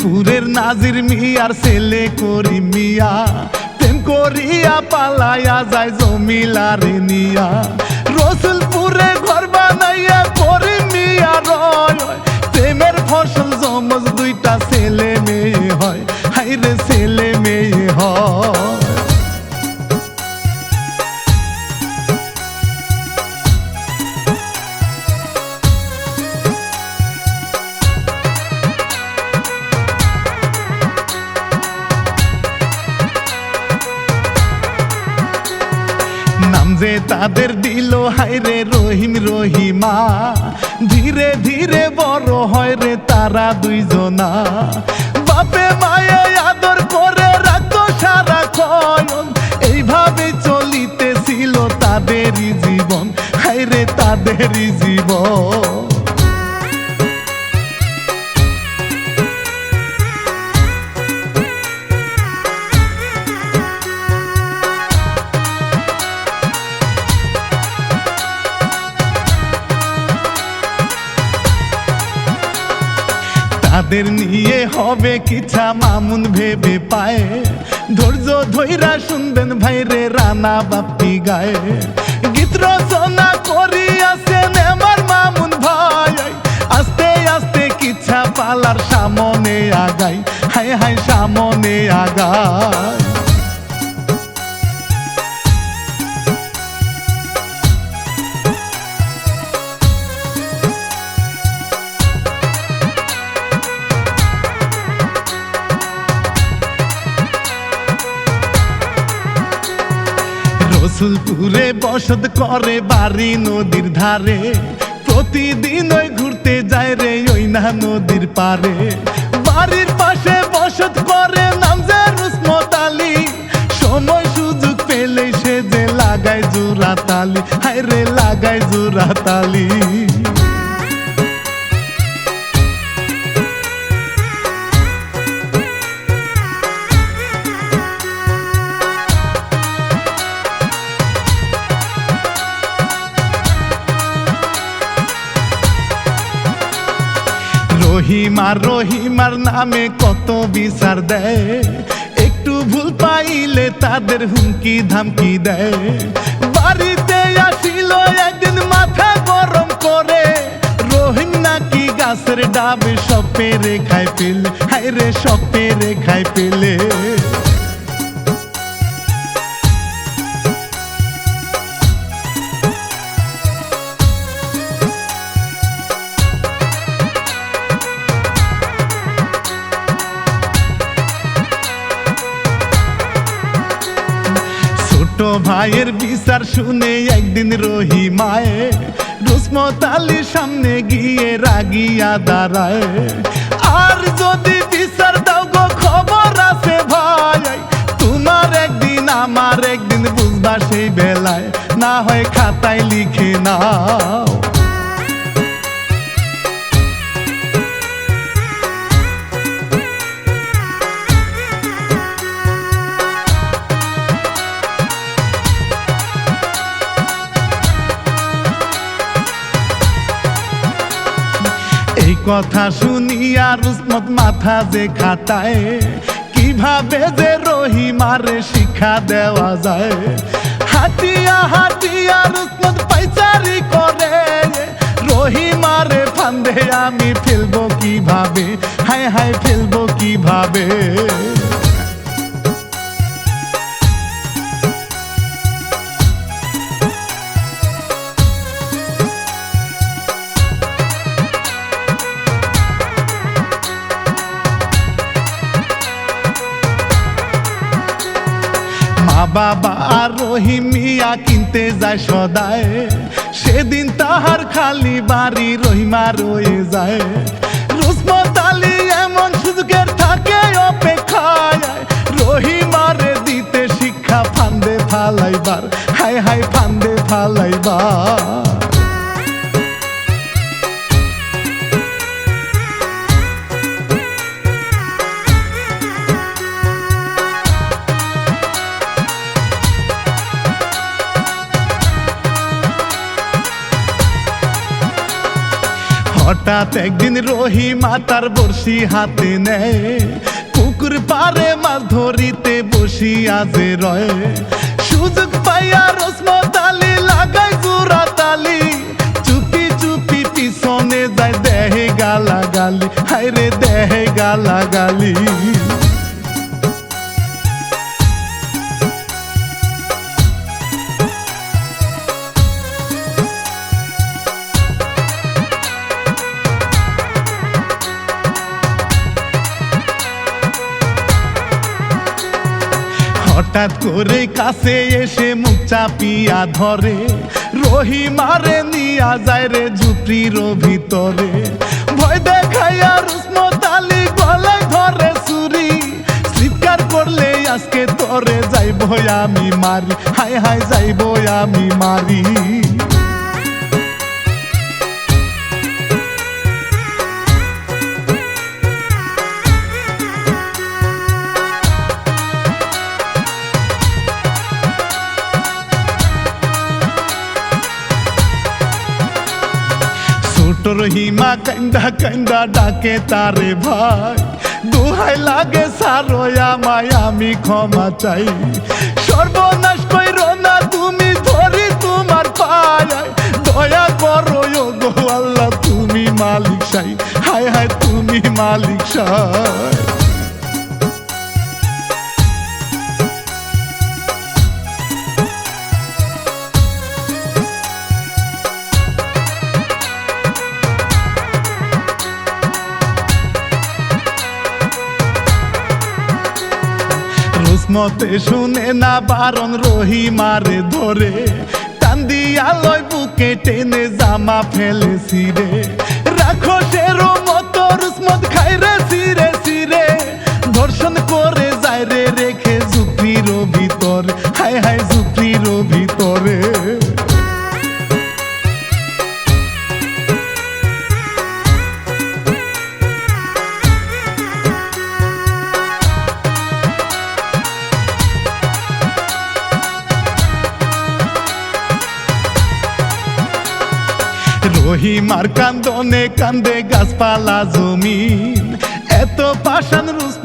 উজিরপুরের নাজির মিয়ার ছেলে করি মিয়া। প্রেম করিয়া পালাইয়া যায় জমিলারে নিয়া। রসুলপুরে ঘর বানাইয়া ধীরে বড় হয় রে তারা দুইজনা। বাপে মায়ে আদর করে রাখতো সারা ক্ষয়ন এইভাবে চলিতেছিল তাদেরই জীবন। হায়রে তাদেরই জীবন। তাদের নিয়ে হবে কিছা মামুন ভেবে পায়ে। ধৈর্য ধৈরা শুনবেন ভাইরে রানা বাপ্পি গায়ে। গীত রচনা করিয়াছেন আমার মামুন ভাই। আস্তে আস্তে কিছা পালার সামনে আগাই। হাই হাই সামনে আগায় রসুলপুরে বসত করে বাড়ি নদীর ধারে। প্রতিদিন ওই ঘুরতে যায় রে ওই না নদীর পারে। বাড়ির পাশে বসত করে নাম যে রুসমত আলী। সময় সুযোগ পেলে সে যে লাগায় জোড়া তালি হায় রে, লাগায় জোড়া তালি রহিমার রহিমার নামে কত বিচার দেয়? একটু ভুল পাইলে তাদের হুমকি ধামকি দেয়। বাড়িতে আসিল একদিন মাথা গরম করে। রহিম নাকি গাছের ডাবে সব পেরে খাই পেলে হায় রে, সব পেরে খাই পেলে রাগিয়া দাঁড়ায়। আর যদি বিচার দাও গো, খবর আছে ভাই। তোমার একদিন, আমার একদিন বুঝবা সেই বেলায়। না হয় খাতায় লিখে নাও। কথা শুনিয়া রুসমত মাথা যে খাতায় কীভাবে যে রহিমারে শিক্ষা দেওয়া যায়। হাতিয়া হাতিয়া রুসমত পাইচারি করে, রহিমারে ফান্দে আমি ফেলব কীভাবে? হায় হায়, ফেলব কীভাবে? বাবা আর রহিমিয়া কিনতে যায় সদায়। সেদিন তাহার খালি বাড়ি রহিমা রয়ে যায়। রুসমত আলী এমন সুযোগের থাকে অপেক্ষায়। রহিমারে দিতে শিক্ষা ফান্দে ফালাইবার। High high ফান্দে ফালাইবার। হঠাৎ একদিন রহিমা তার বড়শি হাতে নেয়। পুকুর পারে মাছ ধরিতে বসি আজে রয়ে। সুযোগ পাইয়া রসমত আলী লাগাই জোড়া তালি। চুপি চুপি পিছনে যায় দেহে গালা গালি হাইরে দেহে গালা গালি হঠাৎ করে কাছে এসে মুখ চাপিয়া ধরে। রহিমারে নিয়া যায় রে ঝুপড়ির ভিতরে। ভয় দেখাইয়া রুসমত গলায় ধরে সুরি। চিৎকার করলে আজকে তোরে যাইব আমি মারি। হায় হায় যাইব আমি মারি। রহিমা কান্দা কান্দা ডাকে তারে ভাই। দুহাই লাগে সারয়া মায় আমি ক্ষমা চাই। সর্বনাশ কইর না তুমি, ধরি তোমার পায়। দয়া করো গো আল্লাহ, তুমি মালিক সাই। হায় হায়, তুমি মালিক সাই। রুসমতে শুনে না বারণ রহিমারে ধরে। কান্দিয়া লয় বুকে টেনে জামা ফেলে সিরে রাখো সেরো মতো রুসমত খাই রে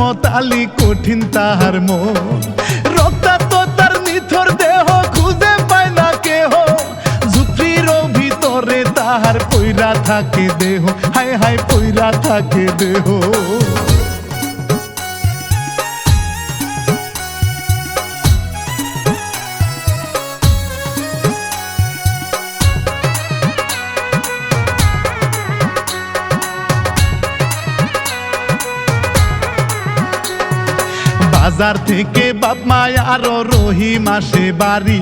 আলী কঠিন তাহার মন। রক্তাক্ত তার নিথর দেহ খুঁজে পায় না কেহ। জুত্রির ভিতরে তাহার পৈরা থাকে দেহ। হায় হায় পৈরা থাকে দেহ। বাজার থেকে বাপ মায় আরও রহিমা সে বাড়ি।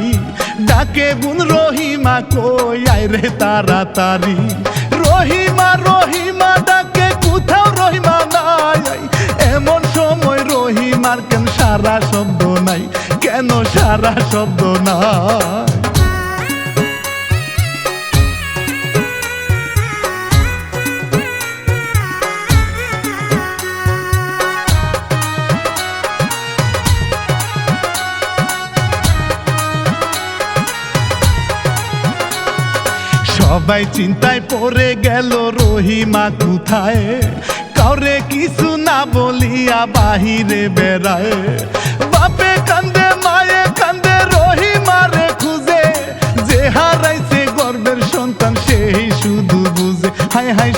ডাকে বুন, রহিমা কই? আয় রে তাড়াতাড়ি। রহিমা রহিমা ডাকে, কোথাও রহিমা নাই। এমন সময় রহিমার কেন সারা শব্দ নাই? কেন সারা শব্দ নাই? সবাই চিন্তায় পড়ে গেল, রহিমা কোথায়? কাউরে কিছু না বলিয়া বাহিরে বেড়ায়। বাপে কান্দে, মায়ে কান্দে, রহিমা রে খুঁজে। যে হারাইছে গর্বের সন্তান, সেই শুধু বুঝে। হায় হায়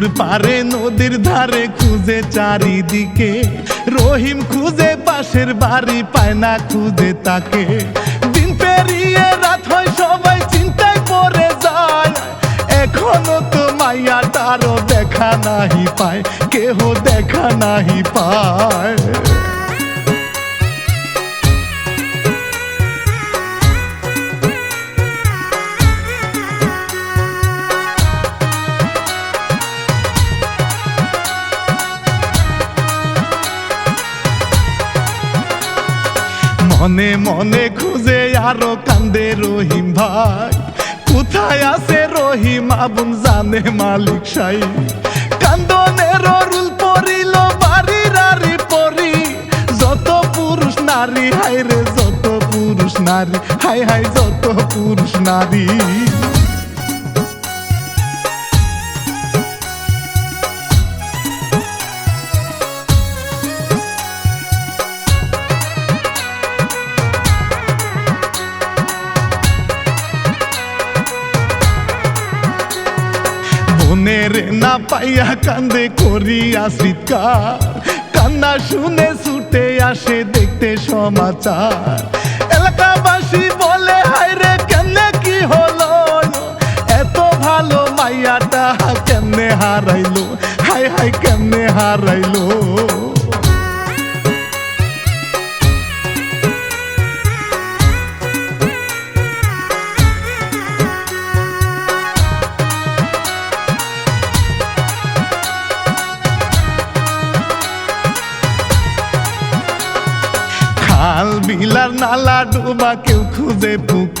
পুকুর পারে, নদীর ধারে খুঁজে চারিদিকে। রহিম খুঁজে পাশের বাড়ি, পায় না খুঁজে তাকে। দিন পেরিয়ে রাত হয়, সবাই চিন্তায় পড়ে যায়। এখনও তো মাইয়া তারও দেখা নাহি পায়, কেহ দেখা নাহি পায়। মনে মনে খুঁজে আরও কান্দে রহিম ভাই। কোথায় আছে রহিম আবুন জানে মালিক সাই। কান্দনের রুল পরিল, বাড়ির আরি পরি। যত পুরুষ নারী হাই রে, যত পুরুষ নারী হাই হাই যত পুরুষ নারী। না পাইয়া কান্দে করিয়া চিৎকার। কান্না শুনে ছুটে আসে দেখতে সমাচার।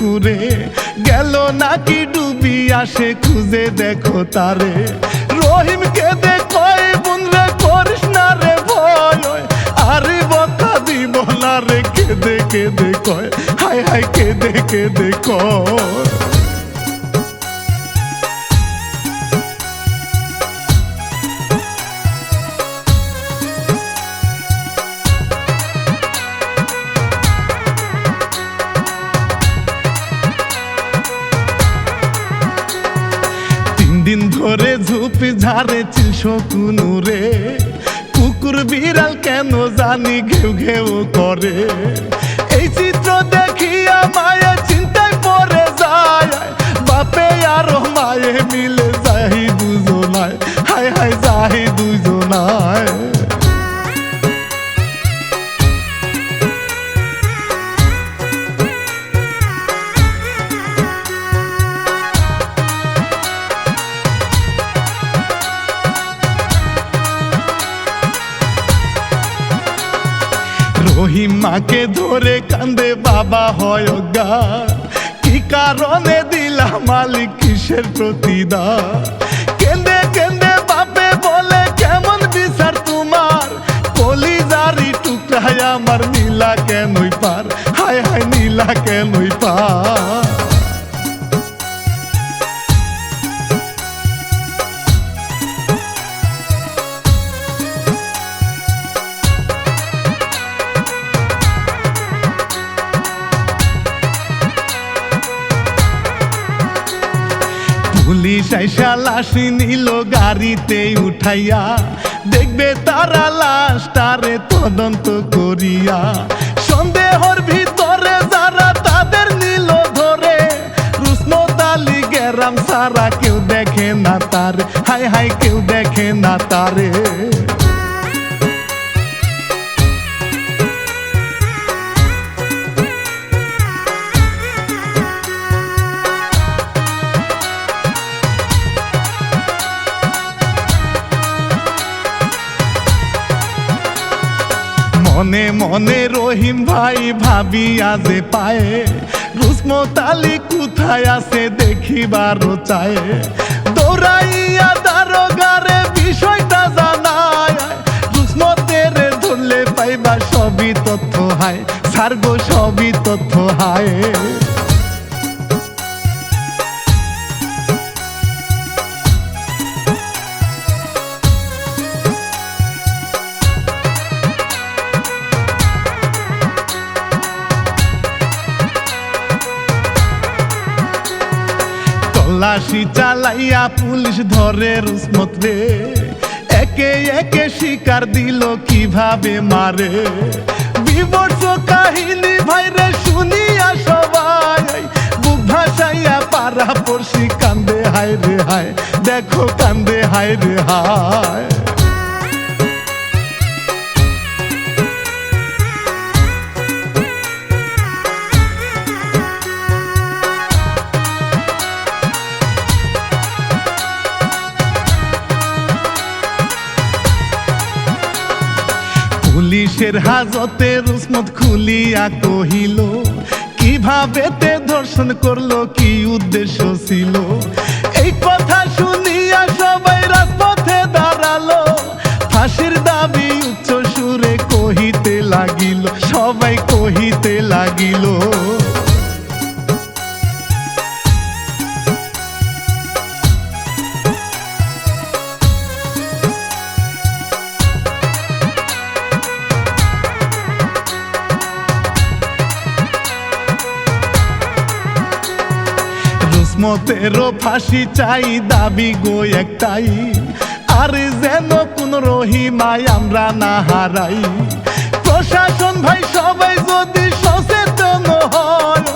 পুকুরে। গেল নাকি ডুবি আসে, খুঁজে দেখো তারে। রহিম কে দেখয় বুনরে করিস না রে ভয়। আরে বকা দিব না রে, কেঁদে কেঁদে কয়। হায় হায়, কেঁদে কেঁদে কয়। ধরে ঝুপি ঝাড়ে চিলস রে। কুকুর বিড়াল কেন জানি ঘেউ ঘেউ করে। এই চিত্র দেখিয়া মায়া চিন্তায় পড়ে যায়। বাপে আর মায়ে মিলে যাই দুজনায়। হায় হায় যাই দুজনায়। মাকে ধরে কান্দে বাবা হয় কি কারণে দিলা মালিক কিসের প্রতিদান? কেন্দে কেন্দে বাপে বলে, কেমন বিচার তোমার? কলিজারি টুকরা আমার নীলা কেনই পার? হায় হায়, নীলা কেনই আইসা লাশ নিল গাড়িতে উঠাইয়া। দেখবে তারা লাশ তারে তদন্ত করিয়া। সন্দেহর ভিতরে যারা তাদের নিল ধরে, রুষ্ণতালি গেরাম সারা কেউ দেখে না তার হাই হাই কেউ দেখে না তারে। মনে মনে রহিম ভাই ভাবিয়া যে পায়ে। রুসমত তালি কোথায় আছে দেখিবার চায়। দৌড়াইয়া দারোগারে বিষয়টা ধরে রুসমত রে একে একে শিকার দিল কীভাবে মারে? বিবর্ষ কাহিনী ভাইরে শুনিয়া সবাই বুক ভাসাইয়া পারা পড়শি কান্দে, হায় রে হায়, দেখো কান্দে, হায় রে হায়। পুলিশের হাজতে রুসমত খুলিয়া কহিল, কীভাবে তে ধর্ষণ করল, কি উদ্দেশ্য ছিল? এই কথা শুনিয়া সবাই রাজপথে রুসমতেরও ফাঁসি চাই, দাবি গো একটাই। আর যেন কোন রহিমায় আমরা না হারাই। প্রশাসন ভাই, সবাই যদি সচেতন হয়,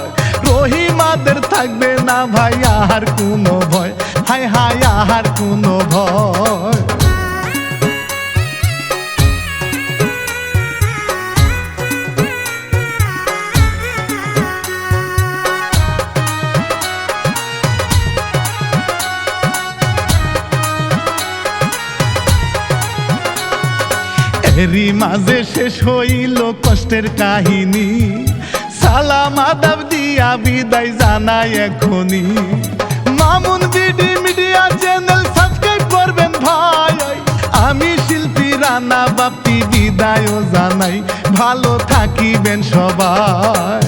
রহিমাদের থাকবে না ভাই আহার কোনো ভয়। হায় হায় আহার কোনো ভয়। এরই মাঝে শেষ হইল কষ্টের কাহিনী। সালাম আদাব দিয়া বিদায় জানাই এখনি Mamun BD media channel subscribe করবেন ভাই। আমি শিল্পী রানা বাপি বিদায়ও জানাই। ভালো থাকিবেন সবাই।